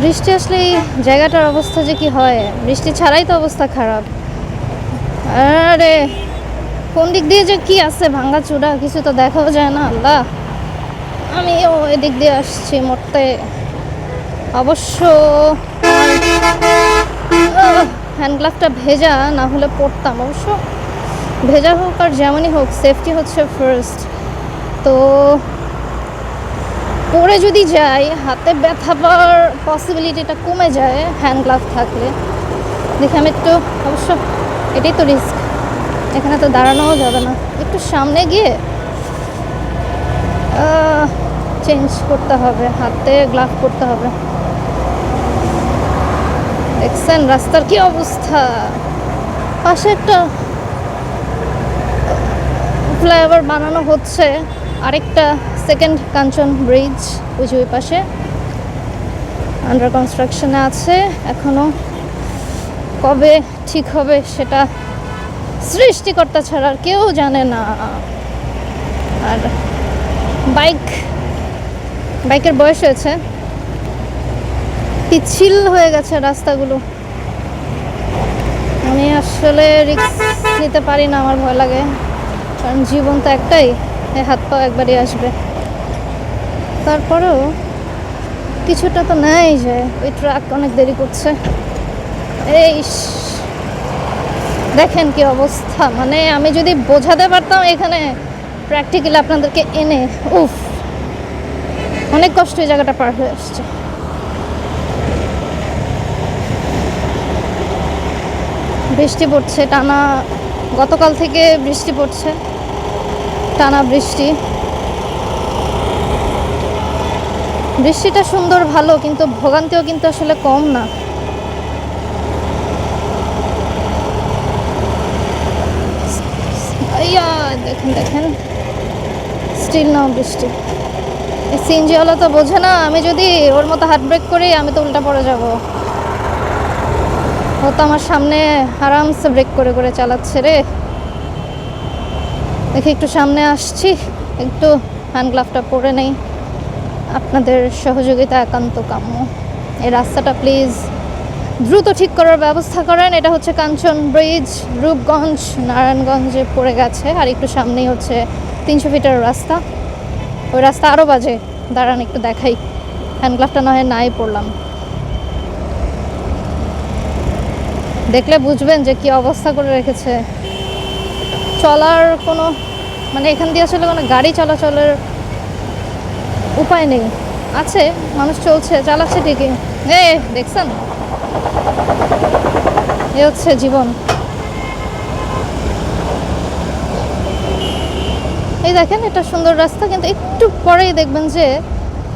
বৃষ্টি আসলে এই জায়গাটার অবস্থা যে কি হয়? বৃষ্টি ছাড়াই তো অবস্থা খারাপ। আরে, কোন দিক দিয়ে যে কি আছে? ভাঙ্গা চূড়া, কিছু তো দেখাও যায় না, আল্লাহ। আমিও এদিক দিয়ে আসছি মরতে অবশ্য হ্যান্ড গ্লাভটা ভেজা, না হলে পড়তাম অবশ্য। ভেজা হোক আর যেমনই হোক সেফটি হচ্ছে ফার্স্ট তো পরে যদি যাই, হাতে ব্যথা পাওয়ার পসিবিলিটিটা কমে যায় হ্যান্ড গ্লাভ থাকলে। দেখি আমি একটু, অবশ্য এটাই তো রিস্ক এখানে তো দাঁড়ানোও যাবে না। একটু সামনে গিয়ে চেঞ্জ করতে হবে। হাতে গ্লাভ করতে হবে। দেখছেন রাস্তার কি অবস্থা? পাশে একটা ফ্লাইওভার বানানো হচ্ছে। আরেকটা সেকেন্ড কাঞ্চন ব্রিজ ওই যে ওই পাশে। আন্ডার কনস্ট্রাকশনে আছে। এখনও কবে ঠিক হবে সেটা সৃষ্টিকর্তা ছাড়া আর কেউ জানে না। আর বাইক, বাইকের বয়স হয়েছে। পিছিল হয়ে গেছে রাস্তাগুলো। আমি আসলে রিক্স নিতে পারি না, আমার ভয় লাগে। কারণ জীবন তো একটাই হাত পা একবারই আসবে। তারপরেও কিছুটা তো নেই যে ওই ট্রাক অনেক দেরি করছে। এই দেখেন কি অবস্থা। মানে আমি যদি বোঝাতে পারতাম এখানে প্র্যাকটিক্যালি আপনাদেরকে এনে, উফ, অনেক কষ্ট এই জায়গাটা পার হয়ে আসছে। বৃষ্টি পড়ছে, টানা, গতকাল থেকে বৃষ্টি পড়ছে, টানা বৃষ্টি। বৃষ্টিটা সুন্দর, ভালো, কিন্তু ভোগান্তিও কিন্তু আসলে কম না। দেখেন দেখেন। স্টিল নাও বৃষ্টি। সিনজিওয়ালা তো বোঝে না, আমি যদি ওর মতো হার্ট ব্রেক করি, আমি তো উল্টা পড়ে যাব। ও তো আমার সামনে আরামসে ব্রেক করে করে চালাচ্ছে রে। দেখি একটু সামনে আসছি, একটু হ্যান্ড গ্লাভটা পরে নেই। আপনাদের সহযোগিতা একান্ত কাম্য। এই রাস্তাটা প্লিজ দ্রুত ঠিক করার ব্যবস্থা করেন। এটা হচ্ছে কাঞ্চন ব্রিজ, রূপগঞ্জ, নারায়ণগঞ্জে পড়ে গেছে। আর একটু সামনেই হচ্ছে তিনশো ফিটের রাস্তা। ওই রাস্তা আরও বাজে। দাঁড়ান, একটু দেখাই। হ্যান্ড গ্লাভটা না হয় নাই পড়লাম। দেখলে বুঝবেন যে কি অবস্থা করে রেখেছে। চলার কোনো মানে এখান দিয়ে আসলে কোনো গাড়ি চলাচলের উপায় নেই। আছে, মানুষ চলছে, চালাচ্ছে ঠিকই। এ, দেখছেন? এ হচ্ছে জীবন। এই দেখেন, এটা সুন্দর রাস্তা, কিন্তু একটু পরেই দেখবেন যে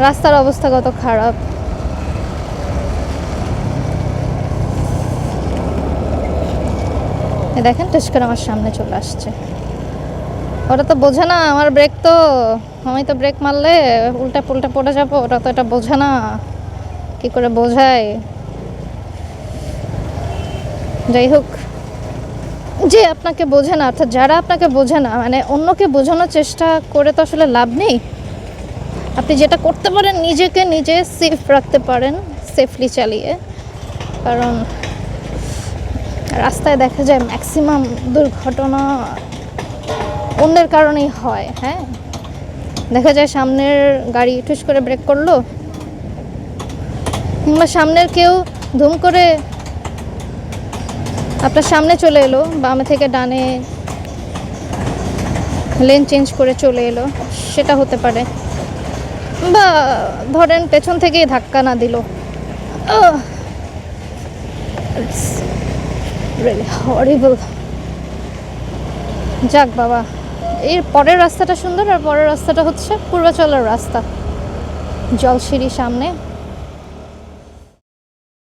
রাস্তার অবস্থা কত খারাপ। দেখেন, টেস্ট করে আমার সামনে চলে আসছে। ওরা তো বোঝে না, আমার ব্রেক তো আমি তো ব্রেক মারলে উল্টা পুল্টা পড়ে যাব, ওরা তো এটা বোঝে না। কি করে বোঝায়? যাই হোক, যে আপনাকে বোঝে না, অর্থাৎ যারা আপনাকে বোঝে না মানে অন্যকে বোঝানোর চেষ্টা করে তো আসলে লাভ নেই। আপনি যেটা করতে পারেন, নিজেকে নিজে সেফ রাখতে পারেন সেফলি চালিয়ে। কারণ রাস্তায় দেখা যায় ম্যাক্সিমাম দুর্ঘটনা অন্যের কারণেই হয় হ্যাঁ? দেখা যায় সামনের গাড়ি ঠুস করে ব্রেক করল। কিংবা সামনের কেউ ধুম করে আপনার সামনে চলে এলো, বামে থেকে ডানে লেন চেঞ্জ করে চলে এলো, সেটা হতে পারে। বা ধরেন পেছন থেকেই ধাক্কা না দিল। হরিবল যাক বাবা। এর পরের রাস্তাটা সুন্দর আর পরের রাস্তাটা হচ্ছে পূর্বাচলের রাস্তা। জলসিঁড়ি সামনে